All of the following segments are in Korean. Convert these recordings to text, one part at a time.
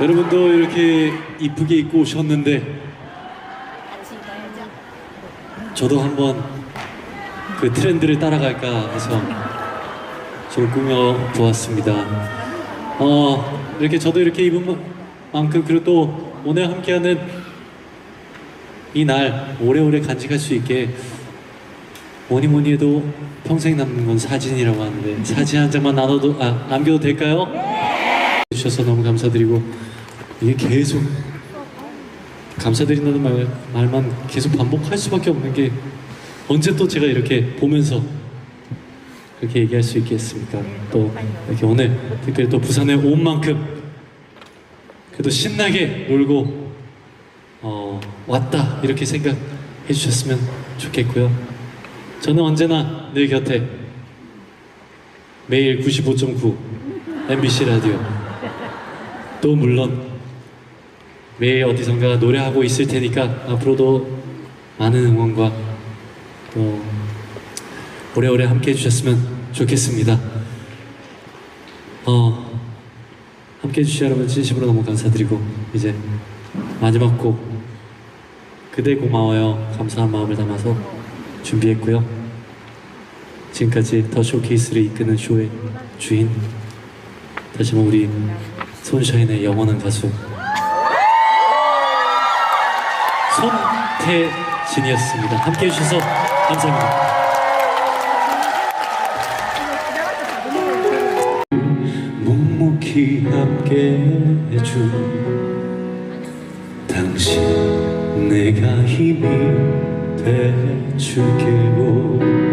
여러분도 이렇게 이쁘게 입고 오셨는데 저도 한번 그 트렌드를 따라갈까 해서 좀 꾸며 보았습니다. 어 이렇게 저도 이렇게 입은 마- 만큼 그리고 또 오늘 함께하는 이 날 오래오래 간직할 수 있게 뭐니 뭐니 해도 평생 남는 건 사진이라고 하는데 사진 한 장만 나눠도 아 남겨도 될까요? 주셔서 너무 감사드리고 이게 계속 감사드린다는 말, 말만 계속 반복할 수밖에 없는 게 언제 또 제가 이렇게 보면서 그렇게 얘기할 수 있겠습니까? 또 이렇게 오늘 특별히 또 부산에 온 만큼 그래도 신나게 놀고 어, 왔다 이렇게 생각해 주셨으면 좋겠고요. 저는 언제나 늘 곁에 매일 95.9 MBC 라디오 또 물론 매일 어디선가 노래하고 있을 테니까 앞으로도 많은 응원과 또 오래오래 함께 해주셨으면 좋겠습니다. 어, 함께 해주신 여러분 진심으로 너무 감사드리고 이제 마지막 곡 그대 고마워요 감사한 마음을 담아서 준비했고요. 지금까지 더 쇼케이스를 이끄는 쇼의 주인 다시 한번 우리 손샤인의 영원한 가수 손태진이었습니다. 함께 해주셔서 감사합니다. 묵묵히 함께 해준 당신 내가 힘이 돼줄게요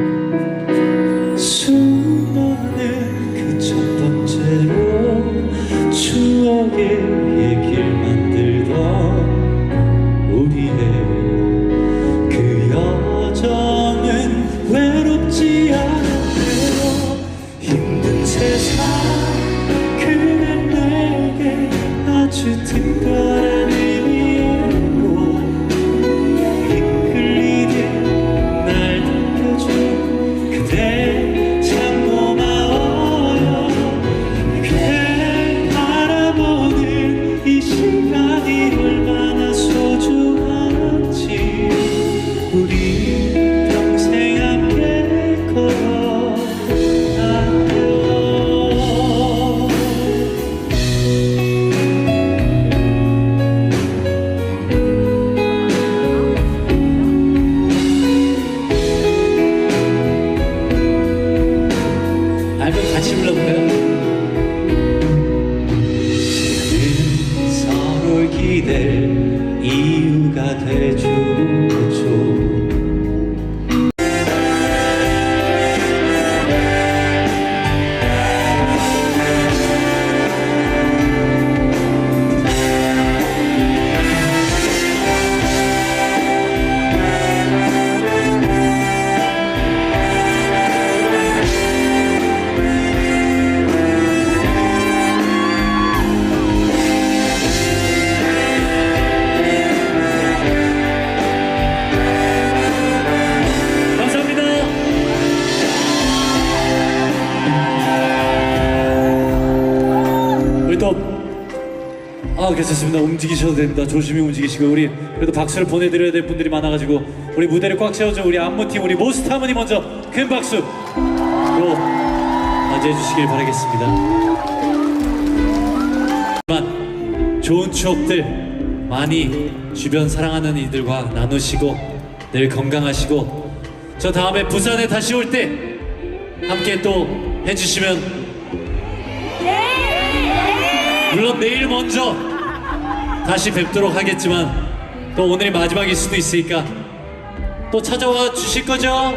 기댈 이유가 돼주 아, 괜찮습니다. 움직이셔도 됩니다. 조심히 움직이시고 우리 그래도 박수를 보내드려야 될 분들이 많아가지고 우리 무대를 꽉 채워준 우리 안무팀 우리 모스타머니 먼저 큰 박수로 맞이해 주시길 바라겠습니다. 좋은 추억들 많이 주변 사랑하는 이들과 나누시고 늘 건강하시고 저 다음에 부산에 다시 올 때 함께 또 해주시면 물론 내일 먼저 다시 뵙도록 하겠지만 또 오늘이 마지막일 수도 있으니까 또 찾아와 주실 거죠?